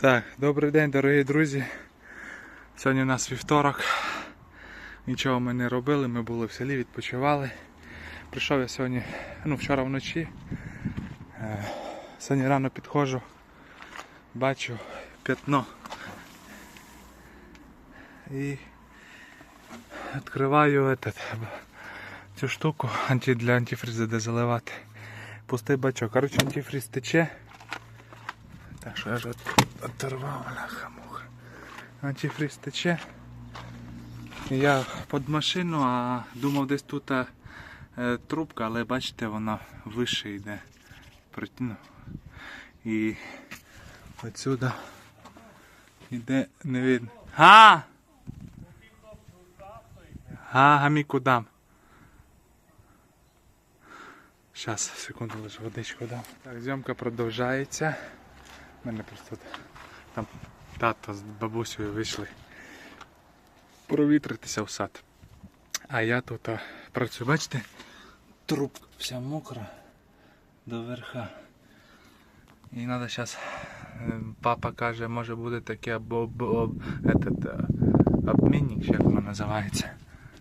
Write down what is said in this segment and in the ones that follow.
Так, добрий день, дорогі друзі. Сьогодні у нас вівторок. Нічого ми не робили, ми були в селі, відпочивали. Прийшов я сьогодні, ну вчора вночі. Е, Сьогодні рано підходжу, бачу п'ятно. І відкриваю этот, цю штуку для антифризу, де заливати. Пустий бачок. Коротше, антифриз тече. Так що я ж оторвав бляха муха. Антифриз тече. Я під машину, а думав десь тут е, трубка, але бачите, вона вище йде. Проти- ну, І отсюда йде не видно. Га! Га, гаміку дам. Зараз, секунду, лише водичку дам. Так, зйомка продовжується. У мене просто там тато з бабусею вийшли провітритися в сад. А я тут працюю, бачите? Трубка вся мокра до верха. І треба зараз, папа каже, може буде таке або об, об, этот, е, обмінник, як воно називається,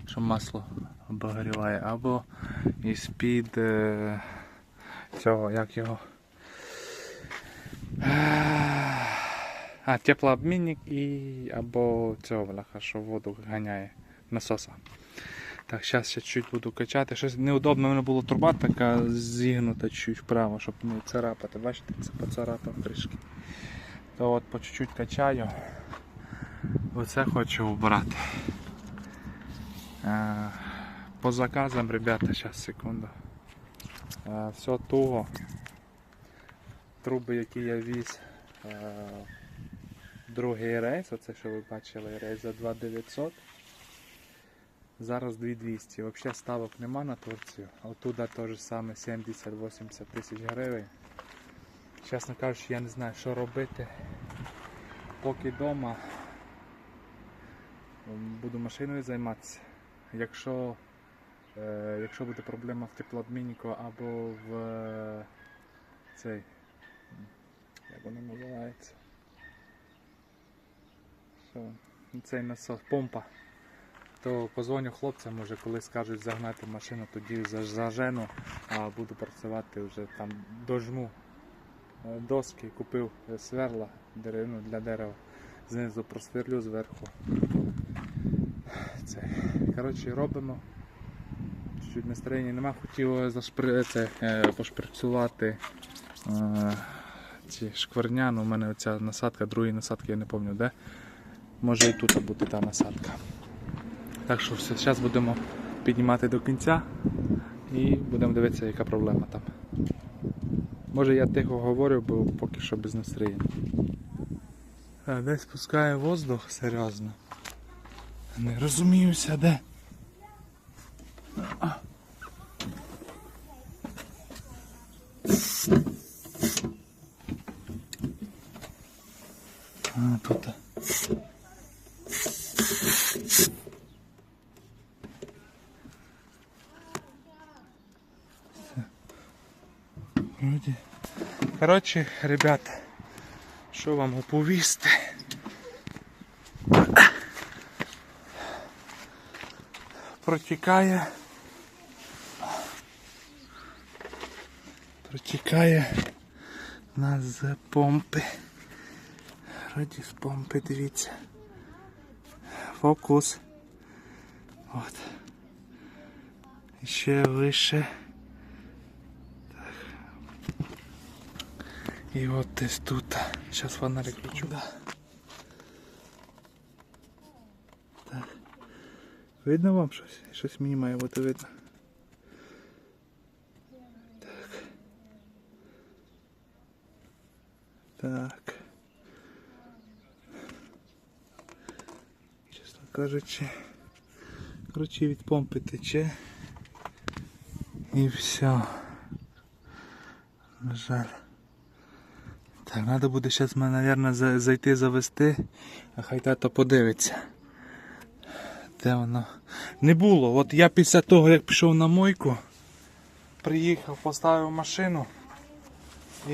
що масло обогріває, або із-під е, цього, як його. А, теплообмінник і або цього бляха, що воду ганяє насоса. Так, зараз ще чуть буду качати. Щось неудобно, в мене була труба така зігнута чуть вправо, щоб не царапати. Бачите, це поцарапав трішки. То от по чуть-чуть качаю. Оце хочу вбрати. По заказам, ребята, зараз секунду. Все туго. Труби, які я віз. е, Другий рейс, оце що ви бачили, рейс за 2900. Зараз 2200. Взагалі ставок нема на Турцію. Оттуда теж саме 70-80 тисяч гривень. Чесно кажучи, я не знаю, що робити. Поки вдома буду машиною займатися. Якщо, е, якщо буде проблема в теплообміннику або в е, цей. Як воно називається? Що? Ну, Цей насос, помпа. То позвоню хлопцям, може коли скажуть загнати машину, тоді зажену, а буду працювати вже там дожму е, доски, купив е, сверла деревину для дерева. Знизу просверлю зверху. Це. Коротше, робимо. Чуть настроєння нема, хотів зашпри... це, е, пошприцювати е, ці шкварня, ну у мене оця насадка, другі насадки я не пам'ятаю де. Може і тут бути та насадка. Так що все, зараз будемо піднімати до кінця і будемо дивитися, яка проблема там. Може я тихо говорю, бо поки що без настроєння. Десь пускає воздух серйозно. Не розуміюся де. Тут. Вроді. Коротше, ребята, що вам оповісти? Протікає. Протікає у нас з помпи. Вроді з помпи, дивіться. Фокус. От. Ще вище. І от десь тут. Зараз фонарик включу. Так. Видно вам щось? Щось мені має бути видно. Так. Так. Чесно кажучи. Коротше від помпи тече. І все. На жаль. Так, треба буде зараз, мене, мабуть, зайти завести, а хай тато подивиться. Де воно? Не було. От я після того, як пішов на мойку, приїхав, поставив машину і,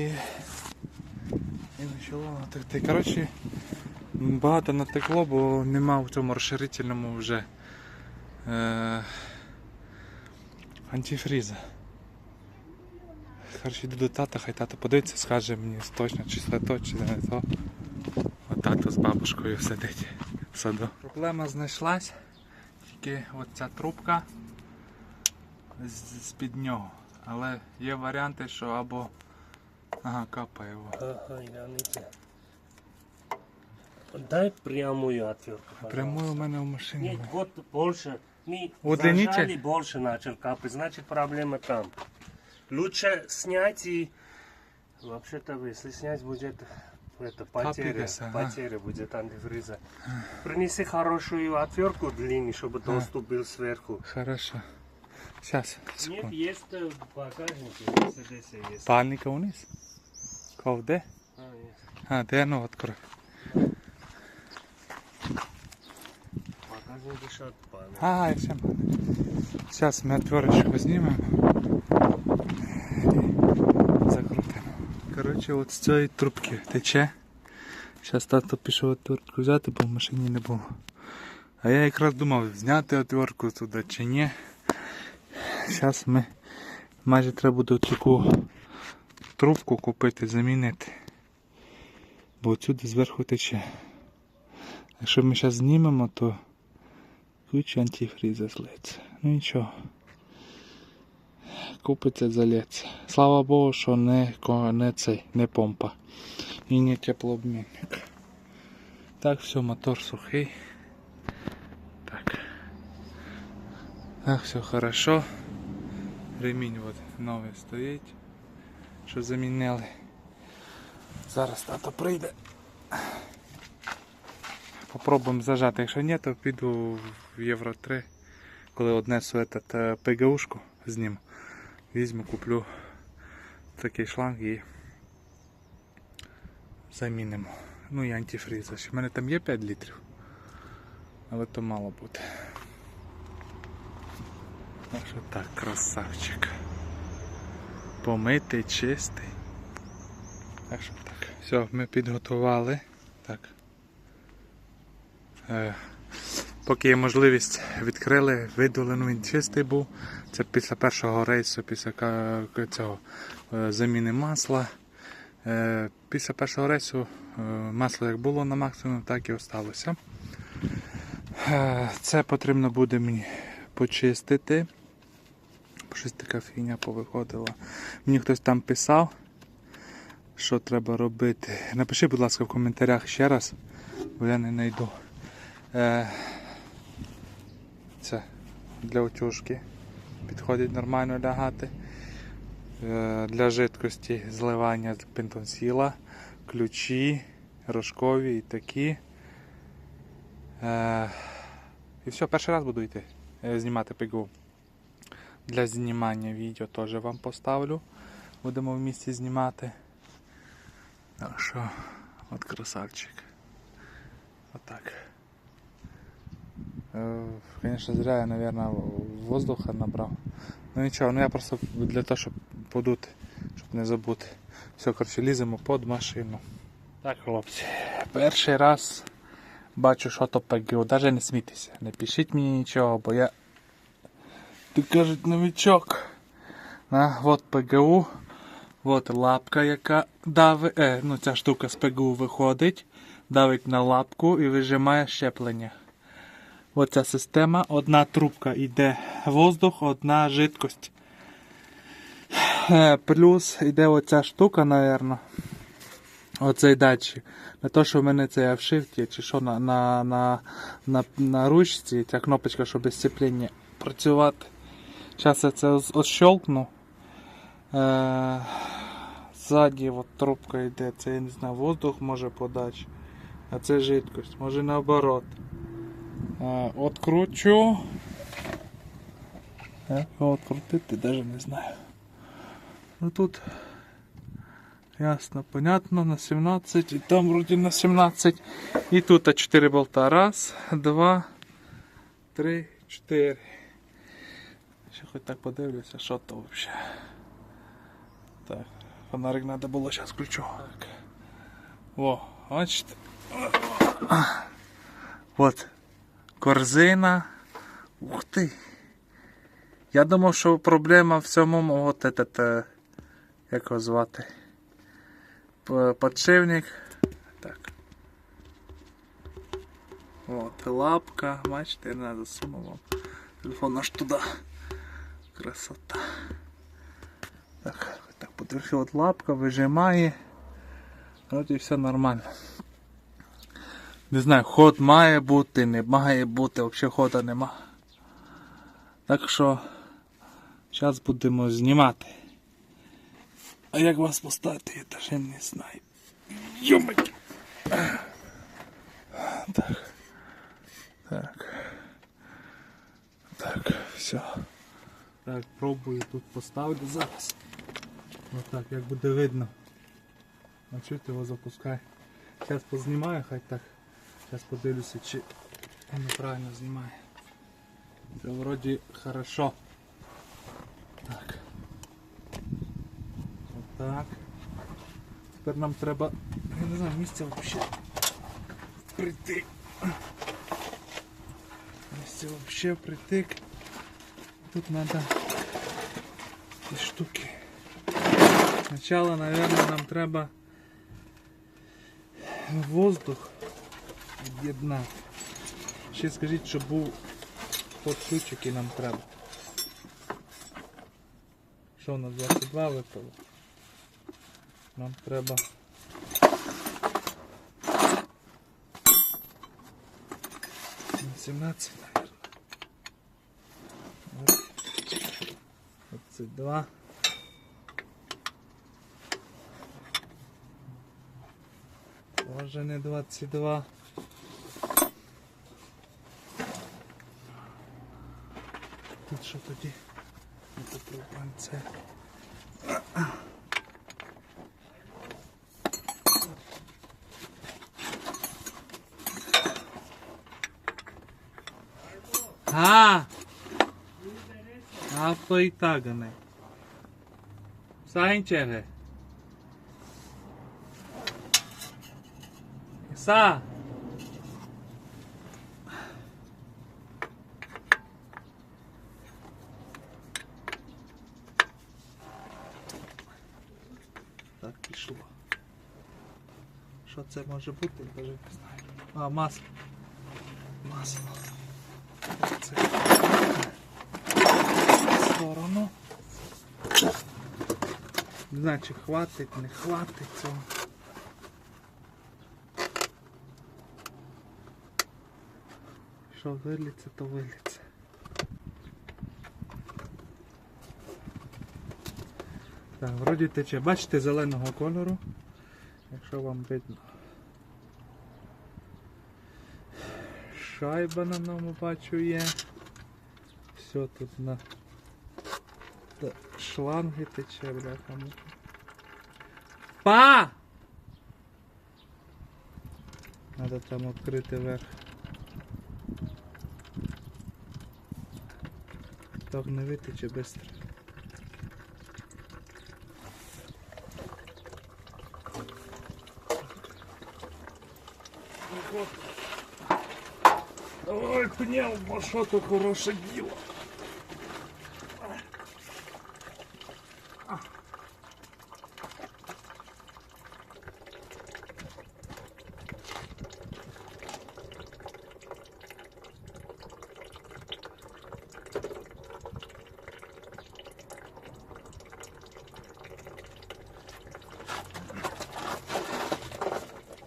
і почало текти. Коротше, багато натекло, бо нема в цьому розширительному вже е, антифріза. Коротше, йду до тата, хай тато подивиться, скаже мені точно, чи це то, чи не то. От тато з бабушкою сидить в саду. Проблема знайшлась, тільки от ця трубка з-під нього. Але є варіанти, що або. Ага, капає. Во. Ага, гляньте. Дай прямую отвертку. пожалуйста. Прямою у мене в машині. Нет, вот больше. Мы Удлините? зажали, больше начал капать. Значит, проблема там. Лучше снять и... Вообще-то, если снять будет это потеря, Капелес, ага. потеря будет антифриза. Принеси хорошую отвертку длинную, чтобы доступ был сверху. Хорошо. Сейчас, Нет, секунду. есть э, в багажнике, если здесь есть. Пальника униз? Ков де? А, есть. А, де ну відкрив. А, і все. Зараз ми отверточку знімемо. І закрутимо. Коротше, от з цієї трубки тече. Зараз тато пішов отвертку взяти, бо в машині не було. А я якраз думав, зняти отвертку туди чи ні. Зараз ми майже треба буде таку трубку купити, замінити. Бо отсюди зверху тече. Якщо ми зараз знімемо, то куча антифріза злиться. Ну нічого. Купиться, залється. Слава Богу, що не, не цей, не помпа. І не теплообмінник. Так, все, мотор сухий. Так. Так, все хорошо. Ремінь от новий стоїть. Що замінили. Зараз тато прийде. Попробуємо зажати. Якщо ні, то піду в Євро 3, коли однесу этот, ПГУшку зніму. Візьму, куплю такий шланг і замінимо. Ну і антифріз. У мене там є 5 літрів. Але то мало буде. Так що так, красавчик. Помитий, чистий. Так що так. Все, ми підготували. Так. Е, Поки є можливість, відкрили, видали, ну він чистий був. Це після першого рейсу, після цього е, заміни масла. Е, Після першого рейсу е, масло як було на максимум, так і осталося. Це потрібно буде мені почистити. Щось така фігня повиходила. Мені хтось там писав, що треба робити. Напиши, будь ласка, в коментарях ще раз, бо я не знайду. Е, для утюжки. Підходить нормально лягати. Е, Для жидкості зливання пентонсіла, ключі, рожкові і такі. Е, І все, перший раз буду йти е, знімати пігу. Для знімання відео теж вам поставлю. Будемо в місті знімати. Так що, от красавчик. Отак. Звісно, зря я, наверное, воздуха набрав. Ну нічого, ну я просто для того, щоб подути, щоб не забути. Все, коротше, ліземо під машину. Так, хлопці, перший раз бачу, що то ПГУ. Навіть не смійтеся, не пишіть мені нічого, бо я. Ти кажуть, новичок. А, от ПГУ. От лапка, яка давить. Е, ну ця штука з ПГУ виходить, давить на лапку і вижимає щеплення. Оця система, одна трубка йде воздух, одна жидкость. Е, Плюс йде оця штука, напевно. Оцей датчик. Не то, що в мене це в шифті, чи що на, на, на, на, на ручці, ця кнопочка, щоб сцепління працювати. Зараз я це отщелкну. Е, ззаді от трубка йде, це я не знаю, воздух може подати, а це жидкость, може наоборот. Е, Откручу. Як його открутити, навіть не знаю. Ну тут ясно, понятно, на 17 і там вроді на 17. І тут 4 болта. Раз, два, три, чотири. Ще хоч так подивлюся, що то взагалі. Так, фонарик треба було зараз включу. Так. О, бачите. От. Корзина. Ух ти. Я думав, що проблема в цьому от этот, е, як його звати. П- Подшипник. Так. От, лапка, бачите, я засунув вам. Телефон аж туди. Красота. Так, так потрохи от лапка вижимає. Вроді все нормально. Не знаю, ход має бути, не має бути, взагалі хода нема. Так що зараз будемо знімати. А як вас поставити, я теж не знаю. Йомик. Так. Так. Так, все. Так, пробую тут поставлю зараз. Отак, як буде видно. А його запускай. Зараз познімаю, хай так. Зараз подивлюся, чи воно правильно знімає. Це вроді хорошо. Так. Отак. Тепер нам треба, я не знаю, місця взагалі прийти. Місце взагалі прийти. Тут треба ці штуки. Спочатку, мабуть, нам треба воздух Від'єднати. Ще скажіть, щоб був ключ, який нам треба. Що у нас 22 випало? Нам треба. На 17, наверное. Вот. 22. Тоже не 22. Що тоді? Ми попробуємо це. А! Apa itagane. Sain çeve. Sa. Так, пішло. Що це може бути? Я не знаю. А, масло. Масло. Це сторону. Не знаю, чи хватить, не хватить цього. Що виліться, то виліться. Так, вроді тече. Бачите зеленого кольору, якщо вам видно. Шайба на ньому бачу є. Все тут на Та шланги тече, бляха. муха. Па! Надо там відкрити верх. Так не витече швидко. Ой, княв, бо то хороше діло.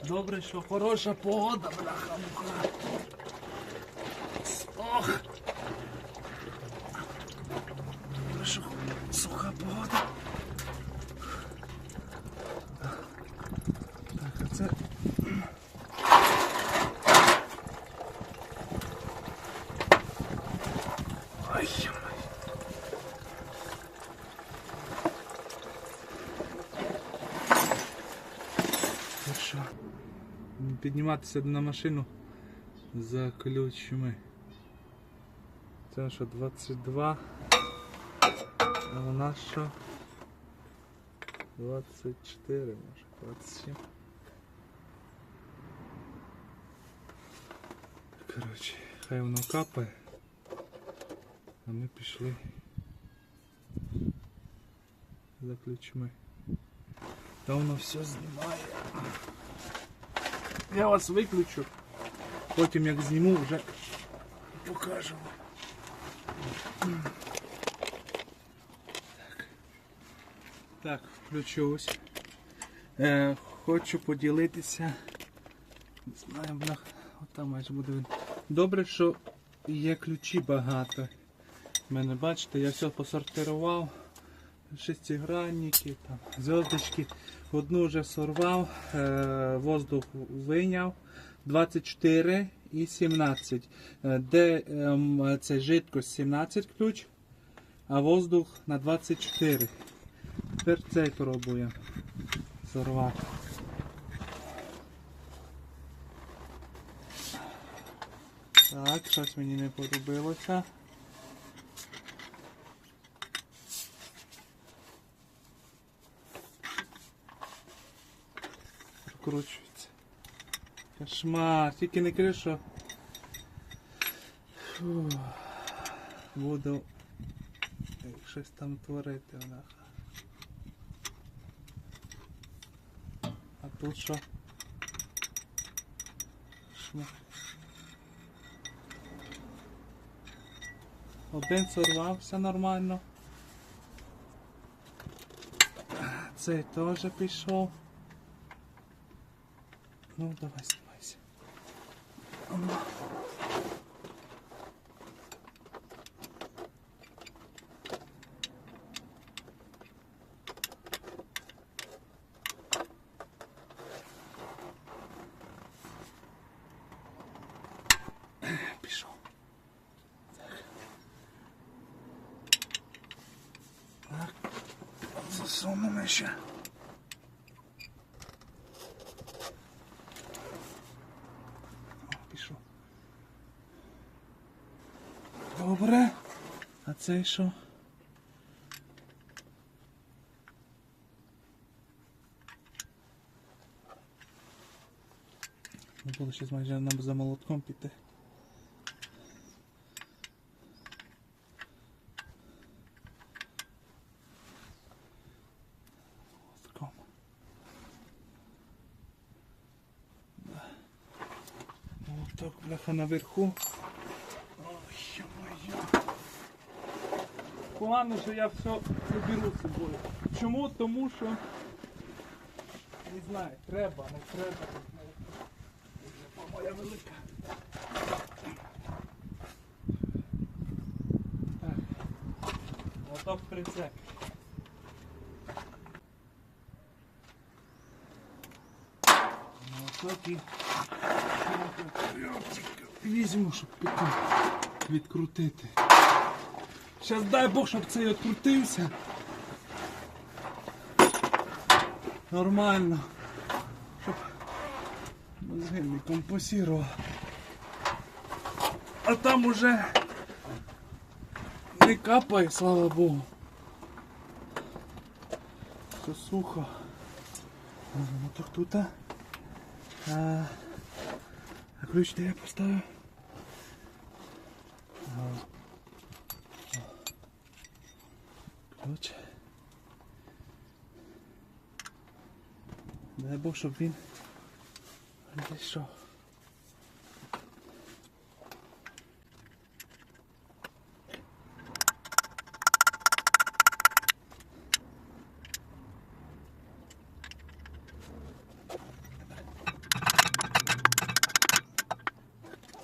Добре, що хороша погода, бляха муха. Ох. Добре, що погода. Так, а це. Ой. Хорошо. Підніматися на машину за ключами. Це що 22. А у нас що? 24, может 27. Коротше, хай воно капає. А ми пішли за ключми. Та воно все знімає. Я вас виключу. Потім як зніму вже покажу. Так включусь. Е, хочу поділитися. Не знаю, бля, отам майже буде видно. Добре, що є ключі багато. У мене, бачите, я все посортирував. Шестигранники, там, зв'язочки. Одну вже сорвав, е, воздух вийняв. 24 і 17. Е, Де ем, це жидкость 17 ключ, а воздух на 24. Тепер цей пробуємо сорвати. Так, щось мені не подобилося. Прокручується. Кошмар, тільки не кажи, що. Фу. Буду щось там творити вона. А тут що? Один сорвався нормально. Цей теж пішов. Ну, давай знімайся. Засунемо ще. Пішов. Добре. А цей що? Було щось майже нам за молотком піти. Молотком. Да. Молоток, бляха, наверху. Ой, ё-моё. Погано, що я все заберу з собою. Чому? Тому що не знаю, треба, не треба. Моя велика. Так. Моток прицеп. Моток і візьму, щоб піти відкрутити. Щас дай Бог, щоб цей відкрутився. Нормально. Щоб мозги не компасував. А там уже не капає, слава Богу. Все сухо. Ну так тут. А, а ключ де я поставив? А. Ключ. Дай Бог, щоб він Пішов.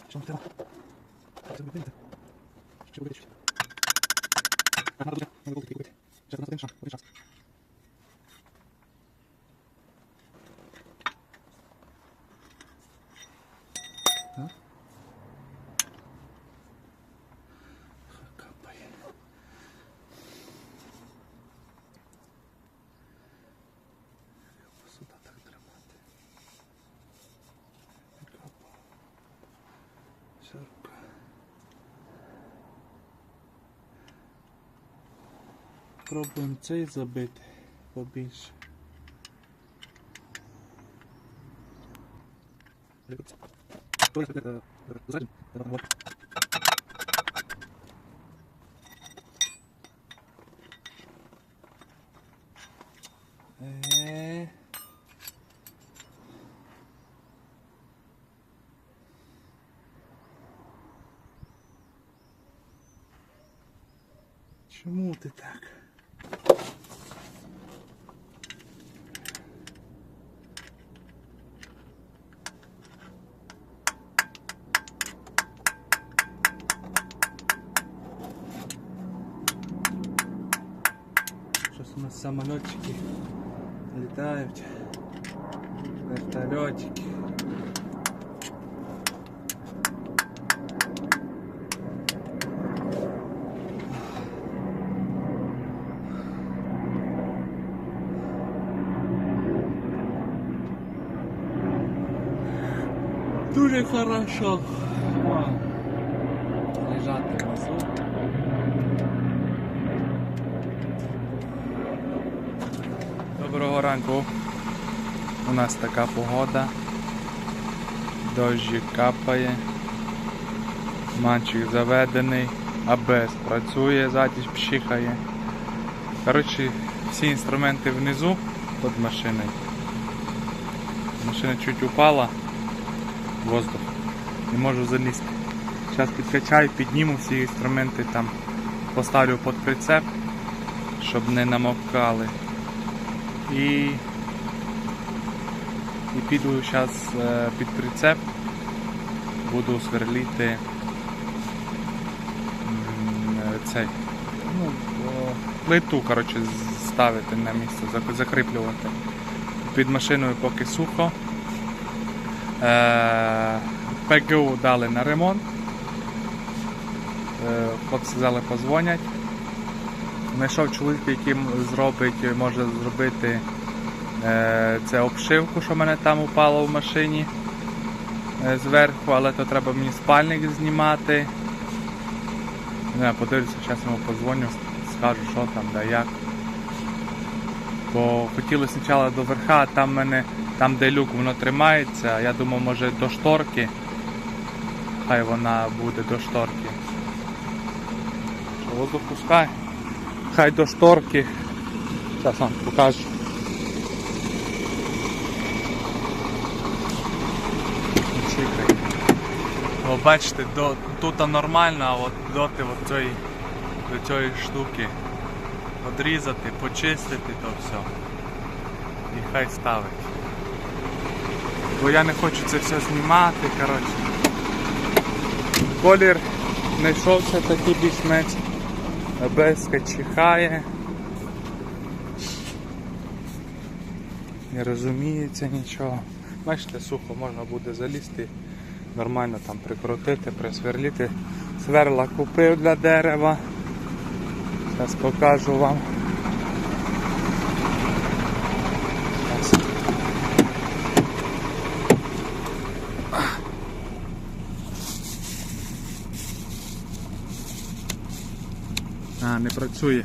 Чому треба? Це буде бити. Що буде? Так, надо буде, надо буде купити. Зараз у нас один шанс, один шанс. А? Капає. Сюди так тримати. Капа. Шарка. Пробуємо цей забити побільше. Дивіться. Чому ти так? Щось у нас самолетчики літають. Вертольотики. Хорошо. Лежати внизу. Доброго ранку. У нас така погода. Дощик капає. Манчик заведений, АБС працює, задіч пшикає. Коротше, всі інструменти внизу під машиною. Машина чуть упала, воздух. Не можу залізти. Зараз підкачаю, підніму всі інструменти там, поставлю під прицеп, щоб не намокали. І, і піду зараз під прицеп, буду сверліти е, цей, ну, плиту коротше, ставити на місце, закріплювати. Під машиною поки сухо. Е, ПГУ дали на ремонт. Е, Хлопці сказали, позвонять. Знайшов чоловіка, який зробить, може зробити е, це обшивку, що в мене там упало в машині зверху, але то треба мені спальник знімати. Не, подивлюся, зараз йому подзвоню, скажу, що там, да як. Бо хотіли спочатку до верха, а там в мене, там де люк воно тримається, я думав, може до шторки. Хай вона буде до шторки. Що воздух пускай. Хай до шторки. Зараз вам покажу. Чекай. Бачите, до, тут нормально, а от доти от цієї, до цієї штуки одрізати, почистити то все. І хай ставить. Бо я не хочу це все знімати, коротше. Колір знайшовся такий більш-менш безка чихає. Не розуміється нічого. Бачите, сухо можна буде залізти, нормально там прикрутити, присверліти. Сверла купив для дерева. Зараз покажу вам. Щас. А, не працює.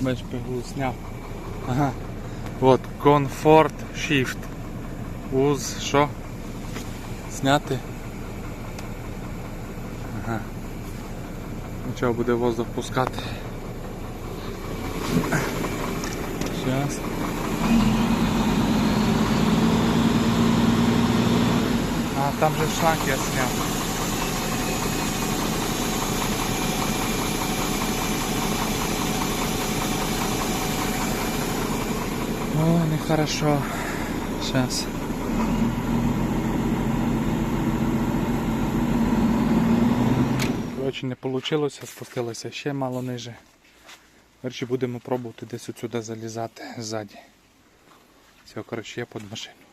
Бач, пигу зняв. Ага. От, Comfort Shift. Уз, що? Зняти. Ага. Нічого буде воздух пускати. Зараз. А, там же шланг я сняв. О, нехорошо. Сейчас. Коротше, не вийшло, спустилося ще мало ниже. Коротше, будемо пробувати десь отсюди залізати ззаді. Все, коротше, я під машину.